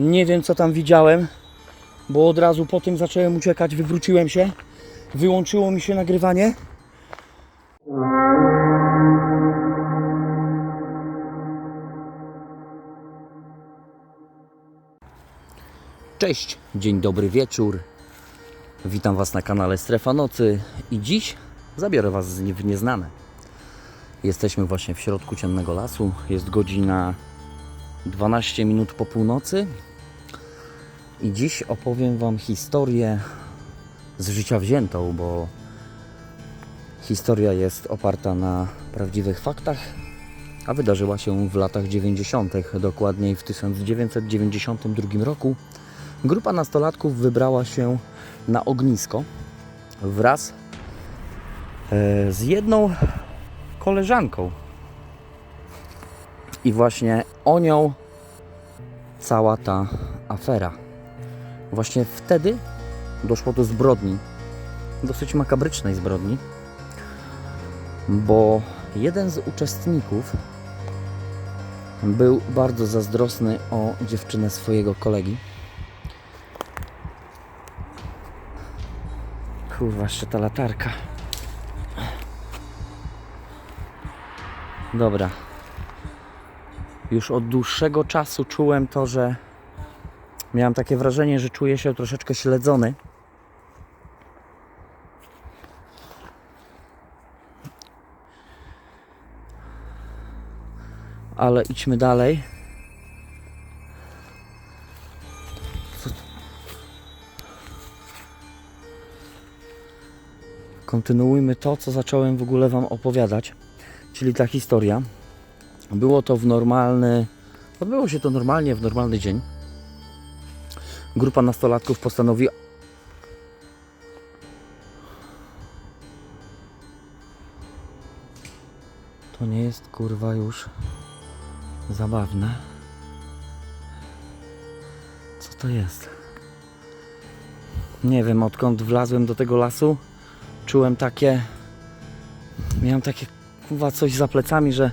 Nie wiem co tam widziałem, bo od razu po tym zacząłem uciekać, wywróciłem się, wyłączyło mi się nagrywanie. Cześć, dzień dobry wieczór. Witam Was na kanale Strefa Nocy i dziś zabiorę Was w nieznane. Jesteśmy właśnie w środku ciemnego lasu. Jest godzina 12 minut po północy i dziś opowiem Wam historię z życia wziętą, bo historia jest oparta na prawdziwych faktach, a wydarzyła się w latach 90., dokładniej w 1992 roku. Grupa nastolatków wybrała się na ognisko wraz e, z jedną koleżanką. I właśnie o nią cała ta afera. Właśnie wtedy doszło do zbrodni, dosyć makabrycznej zbrodni, bo jeden z uczestników był bardzo zazdrosny o dziewczynę swojego kolegi. Kurwa, jeszcze ta latarka. Dobra. Już od dłuższego czasu czułem to, że miałem takie wrażenie, że czuję się troszeczkę śledzony. Ale idźmy dalej. kontynuujmy to, co zacząłem w ogóle Wam opowiadać, czyli ta historia. Było to w normalny, odbyło się to normalnie, w normalny dzień. Grupa nastolatków postanowiła. To nie jest kurwa już zabawne. Co to jest? Nie wiem, odkąd wlazłem do tego lasu czułem takie. Miałem takie chyba coś za plecami, że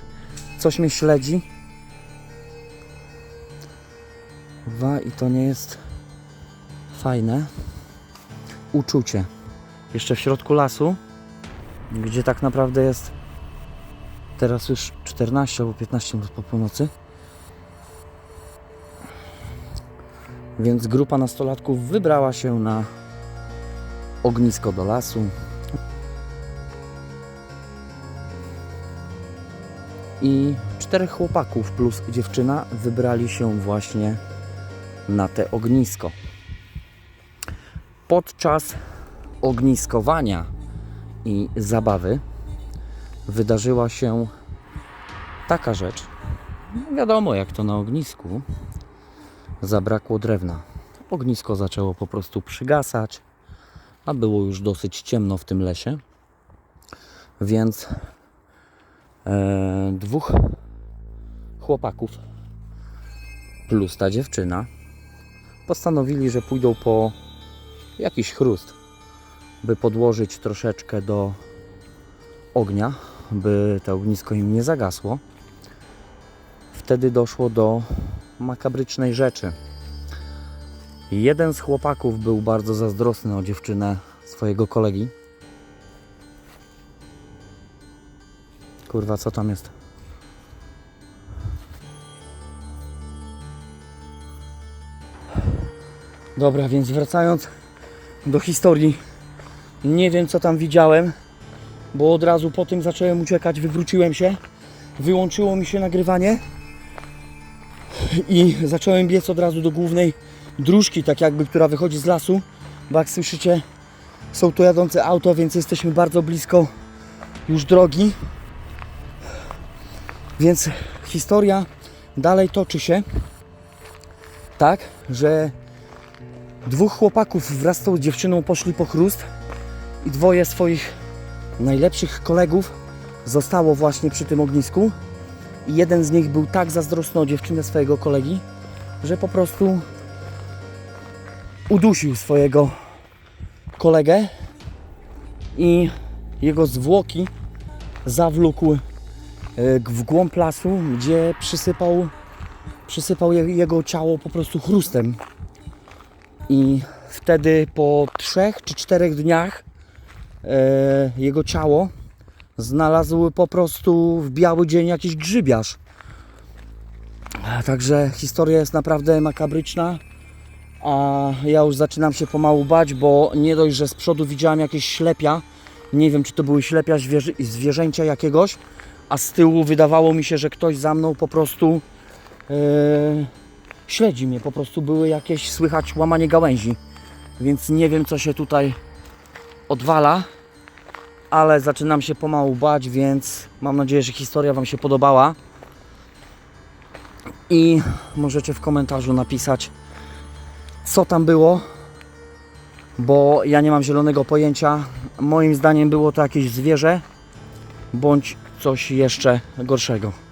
coś mnie śledzi. Wa i to nie jest fajne. Uczucie. Jeszcze w środku lasu, gdzie tak naprawdę jest teraz już 14 albo 15 minut po północy. Więc grupa nastolatków wybrała się na ognisko do lasu. I czterech chłopaków plus dziewczyna wybrali się właśnie na te ognisko. Podczas ogniskowania i zabawy wydarzyła się taka rzecz. No wiadomo, jak to na ognisku. Zabrakło drewna. Ognisko zaczęło po prostu przygasać a było już dosyć ciemno w tym lesie, więc e, dwóch chłopaków plus ta dziewczyna postanowili, że pójdą po jakiś chrust, by podłożyć troszeczkę do ognia, by to ognisko im nie zagasło. Wtedy doszło do makabrycznej rzeczy. Jeden z chłopaków był bardzo zazdrosny o dziewczynę swojego kolegi. Kurwa, co tam jest? Dobra, więc wracając do historii. Nie wiem, co tam widziałem, bo od razu po tym zacząłem uciekać, wywróciłem się. Wyłączyło mi się nagrywanie i zacząłem biec od razu do głównej dróżki, tak jakby, która wychodzi z lasu, bo jak słyszycie, są tu jadące auto, więc jesteśmy bardzo blisko już drogi. Więc historia dalej toczy się tak, że dwóch chłopaków wraz z tą dziewczyną poszli po chrust i dwoje swoich najlepszych kolegów zostało właśnie przy tym ognisku i jeden z nich był tak zazdrosny o dziewczynę swojego kolegi, że po prostu udusił swojego kolegę i jego zwłoki zawlókł e, w głąb lasu, gdzie przysypał przysypał je, jego ciało po prostu chrustem. I wtedy po trzech czy czterech dniach e, jego ciało znalazł po prostu w biały dzień jakiś grzybiarz. Także historia jest naprawdę makabryczna. A ja już zaczynam się pomału bać, bo nie dość, że z przodu widziałem jakieś ślepia. Nie wiem, czy to były ślepia zwierzę, zwierzęcia jakiegoś, a z tyłu wydawało mi się, że ktoś za mną po prostu e, śledzi mnie. Po prostu były jakieś słychać łamanie gałęzi. Więc nie wiem, co się tutaj odwala, ale zaczynam się pomału bać, więc mam nadzieję, że historia Wam się podobała. I możecie w komentarzu napisać, co tam było, bo ja nie mam zielonego pojęcia. Moim zdaniem było to jakieś zwierzę bądź coś jeszcze gorszego.